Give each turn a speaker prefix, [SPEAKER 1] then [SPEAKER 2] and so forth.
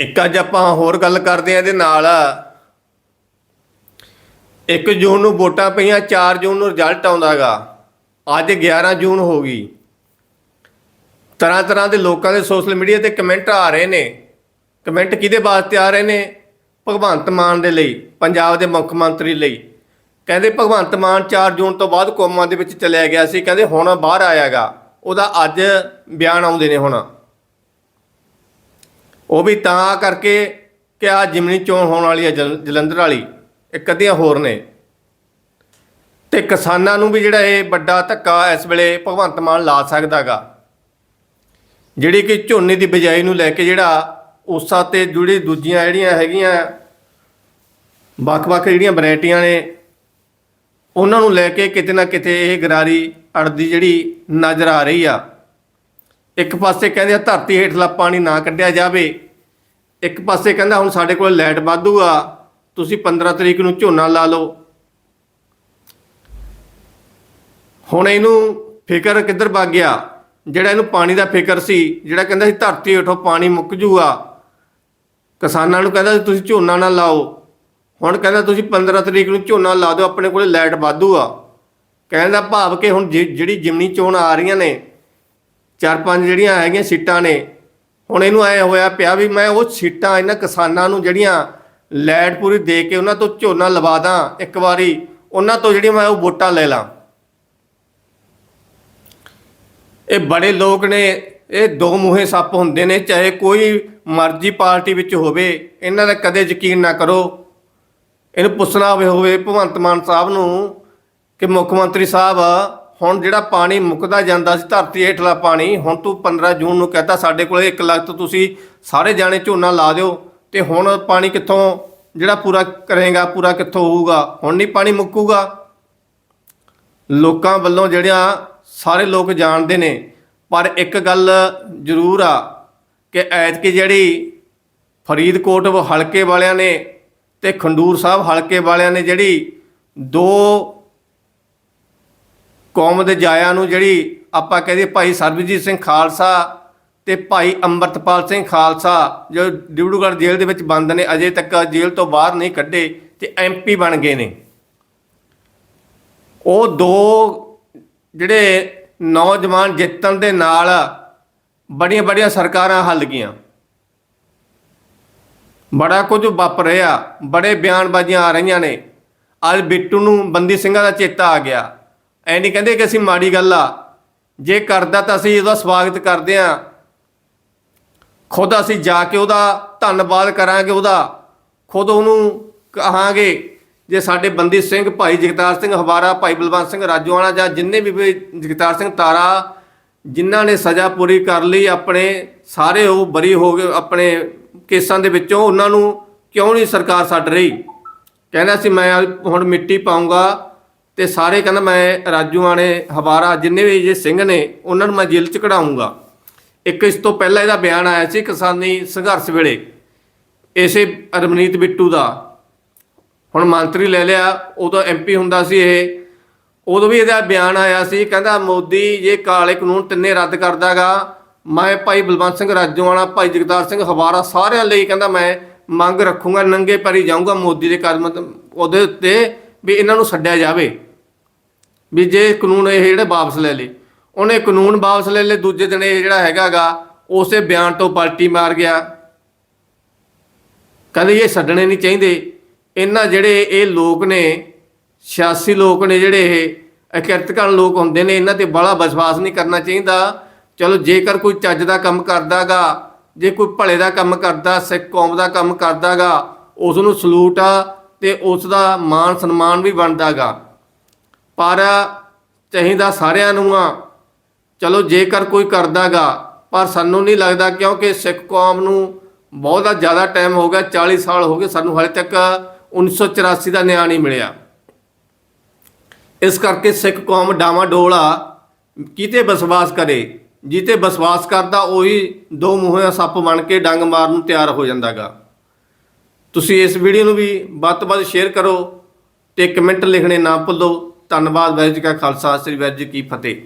[SPEAKER 1] ਇੱਕ ਅੱਜ ਆਪਾਂ ਹੋਰ ਗੱਲ ਕਰਦੇ ਆ ਇਹਦੇ ਨਾਲ। 1 ਜੂਨ ਨੂੰ ਵੋਟਾਂ ਪਈਆਂ 4 ਜੂਨ ਨੂੰ ਰਿਜ਼ਲਟ ਆਉਂਦਾਗਾ। ਅੱਜ 11 ਜੂਨ ਹੋ ਗਈ। ਤਰ੍ਹਾਂ ਤਰ੍ਹਾਂ ਦੇ ਲੋਕਾਂ ਦੇ ਸੋਸ਼ਲ ਮੀਡੀਆ ਤੇ ਕਮੈਂਟ ਆ ਰਹੇ ਨੇ। ਕਮੈਂਟ ਕਿਹਦੇ ਵਾਸਤੇ ਆ ਰਹੇ ਨੇ? ਭਗਵੰਤ ਮਾਨ ਦੇ ਲਈ, ਪੰਜਾਬ ਦੇ ਮੁੱਖ ਮੰਤਰੀ ਲਈ। ਕਹਿੰਦੇ ਭਗਵੰਤ ਮਾਨ 4 ਜੂਨ ਤੋਂ ਬਾਅਦ ਕੌਮਾਂ ਦੇ ਵਿੱਚ ਚਲਿਆ ਗਿਆ ਸੀ। ਕਹਿੰਦੇ ਹੁਣ ਬਾਹਰ ਆਇਆਗਾ। ਉਹਦਾ ਅੱਜ ਬਿਆਨ ਆਉਂਦੇ ਨੇ ਹੁਣ। ਉਹ ਵੀ ਤਾਂ ਕਰਕੇ ਕਿ ਆ ਜਿਮਨੀ ਚੋਣ ਹੋਣ ਵਾਲੀ ਹੈ ਜਲ- ਜਲੰਧਰ ਵਾਲੀ ਇੱਕ ਅੱਧੀਆਂ ਹੋਰ ਨੇ। ਤੇ ਕਿਸਾਨਾਂ ਨੂੰ ਵੀ ਜਿਹੜਾ ਇਹ ਵੱਡਾ ਧੱਕਾ ਇਸ ਵੇਲੇ ਭਗਵੰਤ ਮਾਨ ਲਾ ਸਕਦਾਗਾ। ਜਿਹੜੀ ਕਿ ਝੋਨੇ ਦੀ ਬਿਜਾਈ ਨੂੰ ਲੈ ਕੇ ਜਿਹੜਾ ਉਸਾ ਤੇ ਜੁੜੀ ਦੂਜੀਆਂ ਜਿਹੜੀਆਂ ਹੈਗੀਆਂ, ਵੱਖ-ਵੱਖ ਜਿਹੜੀਆਂ ਵੈਰਾਈਟੀਆਂ ਨੇ, ਉਹਨਾਂ ਨੂੰ ਲੈ ਕੇ ਕਿਤੇ ਨਾ ਕਿਤੇ ਇਹ ਗਰਾਰੀ ਅੜਦੀ ਜਿਹੜੀ ਨਜ਼ਰ ਆ ਰਹੀ ਆ। ਇੱਕ ਪਾਸੇ ਕਹਿੰਦੇ ਆ ਧਰਤੀ ਹੇਠਲਾ ਪਾਣੀ ਨਾ ਕੱਢਿਆ ਜਾਵੇ। ਇੱਕ ਪਾਸੇ ਕਹਿੰਦਾ ਹੁਣ ਸਾਡੇ ਕੋਲ ਲਾਈਟ ਵਾਧੂ ਆ, ਤੁਸੀਂ 15 ਤਰੀਕ ਨੂੰ ਝੋਨਾ ਲਾ ਲਓ। ਹੁਣ ਇਹਨੂੰ ਫਿਕਰ ਕਿੱਧਰ ਵਗ ਗਿਆ? ਜਿਹੜਾ ਇਹਨੂੰ ਪਾਣੀ ਦਾ ਫਿਕਰ ਸੀ, ਜਿਹੜਾ ਕਹਿੰਦਾ ਸੀ ਧਰਤੀ ਹੇਠੋਂ ਪਾਣੀ ਮੁੱਕ ਜੂਗਾ। ਕਿਸਾਨਾਂ ਨੂੰ ਕਹਿੰਦਾ ਸੀ ਤੁਸੀਂ ਝੋਨਾ ਨਾ ਲਾਓ। ਹੁਣ ਕਹਿੰਦਾ ਤੁਸੀਂ 15 ਤਰੀਕ ਨੂੰ ਝੋਨਾ ਲਾ ਦਿਓ, ਆਪਣੇ ਕੋਲੇ ਲਾਈਟ ਵਾਧੂ ਆ। ਕਹਿੰਦਾ ਭਾਵ ਕਿ ਹੁਣ ਜਿ- ਜਿਹੜੀ ਜਿਮਨੀ ਚੋਣ ਆ ਰਹੀਆਂ ਨੇ ਚਾਰ ਪੰਜ ਜਿਹੜੀਆਂ ਹੈਗੀਆਂ ਸੀਟਾਂ ਨੇ, ਹੁਣ ਇਹਨੂੰ ਐ ਹੋਇਆ ਪਿਆ ਵੀ ਮੈਂ ਉਹ ਸੀਟਾਂ ਇਹਨਾਂ ਕਿਸਾਨਾਂ ਨੂੰ ਜਿਹੜੀਆਂ ਲੈਟ ਪੂਰੀ ਦੇ ਕੇ ਉਹਨਾਂ ਤੋਂ ਝੋਨਾ ਲਵਾ ਦਾਂ, ਇੱਕ ਵਾਰੀ ਉਹਨਾਂ ਤੋਂ ਜਿਹੜੀਆਂ ਮੈਂ ਉਹ ਵੋਟਾਂ ਲੈ ਲਾਂ। ਇਹ ਬੜੇ ਲੋਕ ਨੇ, ਇਹ ਦੋ ਮੂਹੇ ਸੱਪ ਹੁੰਦੇ ਨੇ, ਚਾਹੇ ਕੋਈ ਮਰਜ਼ੀ ਪਾਰਟੀ ਵਿੱਚ ਹੋਵੇ, ਇਹਨਾਂ ਦਾ ਕਦੇ ਯਕੀਨ ਨਾ ਕਰੋ। ਇਹਨੂੰ ਪੁੱਛਣਾ ਹੋਵੇ ਭਗਵੰਤ ਮਾਨ ਸਾਹਿਬ ਨੂੰ ਕਿ ਮੁੱਖ ਮੰਤਰੀ ਸਾਹਿਬ ਹੁਣ ਜਿਹੜਾ ਪਾਣੀ ਮੁੱਕਦਾ ਜਾਂਦਾ ਸੀ, ਧਰਤੀ ਹੇਠਲਾ ਪਾਣੀ, ਹੁਣ ਤੂੰ 15 ਜੂਨ ਨੂੰ ਕਹਤਾ, ਸਾਡੇ ਕੋਲੇ 1 ਲੱਖ ਤੋਂ ਤੁਸੀਂ ਸਾਰੇ ਜਾਣੇ ਝੋਨਾ ਲਾ ਦਿਓ, ਤੇ ਹੁਣ ਪਾਣੀ ਕਿੱਥੋਂ, ਜਿਹੜਾ ਪੂਰਾ ਕਰੇਗਾ, ਪੂਰਾ ਕਿੱਥੋਂ ਹੋਊਗਾ? ਹੁਣ ਨਹੀਂ ਪਾਣੀ ਮੁੱਕੂਗਾ। ਲੋਕਾਂ ਵੱਲੋਂ ਜਿਹੜਿਆਂ ਸਾਰੇ ਲੋਕ ਜਾਣਦੇ ਨੇ, ਪਰ ਇੱਕ ਗੱਲ ਜ਼ਰੂਰ ਆ ਕਿ ਐਤਕੀ ਜਿਹੜੀ ਫਰੀਦਕੋਟ ਹਲਕੇ ਵਾਲਿਆਂ ਨੇ ਤੇ ਖੰਡੂਰ ਸਾਹਿਬ ਹਲਕੇ ਵਾਲਿਆਂ ਨੇ ਜਿਹੜੀ ਦੋ ਕੌਮ ਦੇ ਜਾਇਆ ਨੂੰ ਜਿਹੜੀ ਆਪਾਂ ਕਹਦੇ ਭਾਈ ਸਰਬਜੀਤ ਸਿੰਘ ਖਾਲਸਾ ਤੇ ਭਾਈ ਅੰਮ੍ਰਿਤਪਾਲ ਸਿੰਘ ਖਾਲਸਾ, ਜੋ ਡਿਬੜੂਗੜ੍ਹ ਜੇਲ੍ਹ ਦੇ ਵਿੱਚ ਬੰਦ ਨੇ, ਅਜੇ ਤੱਕ ਜੇਲ੍ਹ ਤੋਂ ਬਾਹਰ ਨਹੀਂ ਕੱਢੇ ਤੇ ਐਮਪੀ ਬਣ ਗਏ ਨੇ। ਉਹ ਦੋ ਜਿਹੜੇ ਨੌਜਵਾਨ ਜਿੱਤਣ ਦੇ ਨਾਲ ਬੜੀਆਂ ਬੜੀਆਂ ਸਰਕਾਰਾਂ ਹੱਲ ਗਈਆਂ। ਬੜਾ ਕੁਝ ਵਾਪ ਰਿਹਾ, ਬੜੇ ਬਿਆਨਬਾਜ਼ੀਆਂ ਆ ਰਹੀਆਂ ਨੇ। ਅੱਜ ਬਿੱਟੂ ਨੂੰ ਬੰਦੀ ਸਿੰਘਾਂ ਦਾ ਚੇਤਾ ਆ ਗਿਆ। ਐ ਨਹੀਂ ਕਹਿੰਦੇ ਕਿ ਅਸੀਂ ਮਾੜੀ ਗੱਲ ਆ। ਜੇ ਕਰਦਾ ਤਾਂ ਅਸੀਂ ਉਹਦਾ ਸਵਾਗਤ ਕਰਦੇ ਆ। ਖੁਦ ਅਸੀਂ ਜਾ ਕੇ ਉਹਦਾ ਧੰਨਵਾਦ ਕਰਾਂਗੇ ਉਹਦਾ। ਖੁਦ ਉਹਨੂੰ ਕਹਾਂਗੇ ਜੇ ਸਾਡੇ ਬੰਦੀ ਸਿੰਘ, ਭਾਈ ਜਗਤਾਰ ਸਿੰਘ ਹਵਾਰਾ, ਭਾਈ ਬਲਵੰਤ ਸਿੰਘ ਰਾਜੋਆਣਾ ਜਾਂ ਜਿੰਨੇ ਵੀ ਜਗਤਾਰ ਸਿੰਘ ਤਾਰਾ, ਜਿਨ੍ਹਾਂ ਨੇ ਸਜ਼ਾ ਪੂਰੀ ਕਰ ਲਈ ਆਪਣੇ, ਸਾਰੇ ਉਹ ਬਰੀ ਹੋ ਗਏ ਆਪਣੇ ਕੇਸਾਂ ਦੇ ਵਿੱਚੋਂ, ਉਹਨਾਂ ਨੂੰ ਕਿਉਂ ਨਹੀਂ ਸਰਕਾਰ ਛੱਡ ਰਹੀ? ਕਹਿੰਦਾ ਸੀ, ਮੈਂ ਹੁਣ ਮਿੱਟੀ ਪਾਉਂਗਾ ਤੇ ਸਾਰੇ ਕਹਿੰਦਾ ਮੈਂ ਰਾਜੂਆਣੇ ਹਵਾਰਾ, ਜਿੰਨੇ ਵੀ ਜੇ ਸਿੰਘ ਨੇ, ਉਹਨਾਂ ਨੂੰ ਮੈਂ ਜੇਲ੍ਹ ਚ ਕਢਾਊਂਗਾ ਇੱਕ ਇਸ ਤੋਂ ਪਹਿਲਾਂ ਇਹਦਾ ਬਿਆਨ ਆਇਆ ਸੀ ਕਿਸਾਨੀ ਸੰਘਰਸ਼ ਵੇਲੇ, ਇਸੇ ਰਮਨੀਤ ਬਿੱਟੂ ਦਾ। ਹੁਣ ਮੰਤਰੀ ਲੈ ਲਿਆ, ਉਦੋਂ ਐਮਪੀ ਹੁੰਦਾ ਸੀ ਇਹ। ਉਦੋਂ ਵੀ ਇਹਦਾ ਬਿਆਨ ਆਇਆ ਸੀ, ਕਹਿੰਦਾ ਮੋਦੀ ਜੇ ਕਾਲੇ ਕਾਨੂੰਨ ਤਿੰਨੇ ਰੱਦ ਕਰਦਾਗਾ, ਮੈਂ ਭਾਈ ਬਲਵੰਤ ਸਿੰਘ ਰਾਜੋਆਣਾ ਭਾਈ ਜਗਤਾਰ ਸਿੰਘ ਹਵਾਰਾ ਸਾਰਿਆਂ ਲਈ ਕਹਿੰਦਾ ਮੈਂ ਮੰਗ ਰੱਖੂੰਗਾ, ਨੰਗੇ ਪੈਰੀ ਜਾਊਂਗਾ ਮੋਦੀ ਦੇ ਕਦਮ ਉਹਦੇ ਉੱਤੇ। ਵੀ ਇਹਨਾਂ ਨੂੰ ਛੱਡਿਆ ਜਾਵੇ। ਵੀ ਜੇ ਕਾਨੂੰਨ ਇਹ ਜਿਹੜੇ ਵਾਪਸ ਲੈ ਲੇ ਉਹਨੇ ਕਾਨੂੰਨ ਵਾਪਸ ਲੈ ਲੇ ਦੂਜੇ ਦਿਨ ਇਹ ਜਿਹੜਾ ਹੈਗਾਗਾ ਉਸੇ ਬਿਆਨ ਤੋਂ ਪਲਟੀ ਮਾਰ ਗਿਆ। ਕਹਿੰਦੇ ਇਹ ਛੱਡਣੇ ਨਹੀਂ ਚਾਹੀਦੇ। ਇਹਨਾਂ ਜਿਹੜੇ ਇਹ ਲੋਕ ਨੇ, ਸਿਆਸੀ ਲੋਕ ਨੇ ਜਿਹੜੇ ਇਹ ਅਕਿਰਤਕਣ ਲੋਕ ਹੁੰਦੇ ਨੇ, ਇਹਨਾਂ ਤੇ ਬੜਾ ਵਿਸ਼ਵਾਸ ਨਹੀਂ ਕਰਨਾ ਚਾਹੀਦਾ। ਚਲੋ ਜੇਕਰ ਕੋਈ ਚੱਜ ਦਾ ਕੰਮ ਕਰਦਾਗਾ ਜੇ ਕੋਈ ਭਲੇ ਦਾ ਕੰਮ ਕਰਦਾ, ਸਿੱਖ ਕੌਮ ਦਾ ਕੰਮ ਕਰਦਾਗਾ ਉਸ ਨੂੰ ਸਲੂਟ ਆ ਤੇ ਉਸ ਦਾ ਮਾਨ ਸਨਮਾਨ ਵੀ ਬਣਦਾਗਾ। ਪਰ ਚਾਹੀਦਾ ਸਾਰਿਆਂ ਨੂੰ ਆ, ਚਲੋ ਜੇਕਰ ਕੋਈ ਕਰਦਾਗਾ, ਪਰ ਸਾਨੂੰ ਨਹੀਂ ਲੱਗਦਾ ਕਿਉਂਕਿ ਸਿੱਖ ਕੌਮ ਨੂੰ ਬਹੁਤਾ ਜ਼ਿਆਦਾ ਟਾਈਮ ਹੋ ਗਿਆ 40 ਸਾਲ ਹੋ ਗਏ, ਸਾਨੂੰ ਹਾਲੇ ਤੱਕ 1984 ਦਾ ਨਿਆਂ ਨਹੀਂ ਮਿਲਿਆ। ਇਸ ਕਰਕੇ ਸਿੱਖ ਕੌਮ ਡਾਵਾਂ ਡੋਲਾ ਕਿਤੇ ਵਿਸ਼ਵਾਸ ਕਰੇ, ਜਿੱਤੇ ਵਿਸ਼ਵਾਸ ਕਰਦਾ, ਉਹੀ ਦੋ ਮੂੰਹਾਂ ਸੱਪ ਬਣ ਕੇ ਡੰਗ ਮਾਰਨ ਨੂੰ ਤਿਆਰ ਹੋ ਜਾਂਦਾਗਾ। ਤੁਸੀਂ ਇਸ ਵੀਡੀਓ ਨੂੰ ਵੀ ਵੱਧ ਤੋਂ ਵੱਧ ਸ਼ੇਅਰ ਕਰੋ ਤੇ ਕਮੈਂਟ ਲਿਖਣੇ ਨਾ ਭੁੱਲੋ। ਧੰਨਵਾਦ, ਵਾਹਿਗੁਰੂ ਜੀ ਕਾ ਖਾਲਸਾ, ਸ੍ਰੀ ਵਾਹਿਗੁਰੂ ਜੀ ਕੀ ਫਤਿਹ।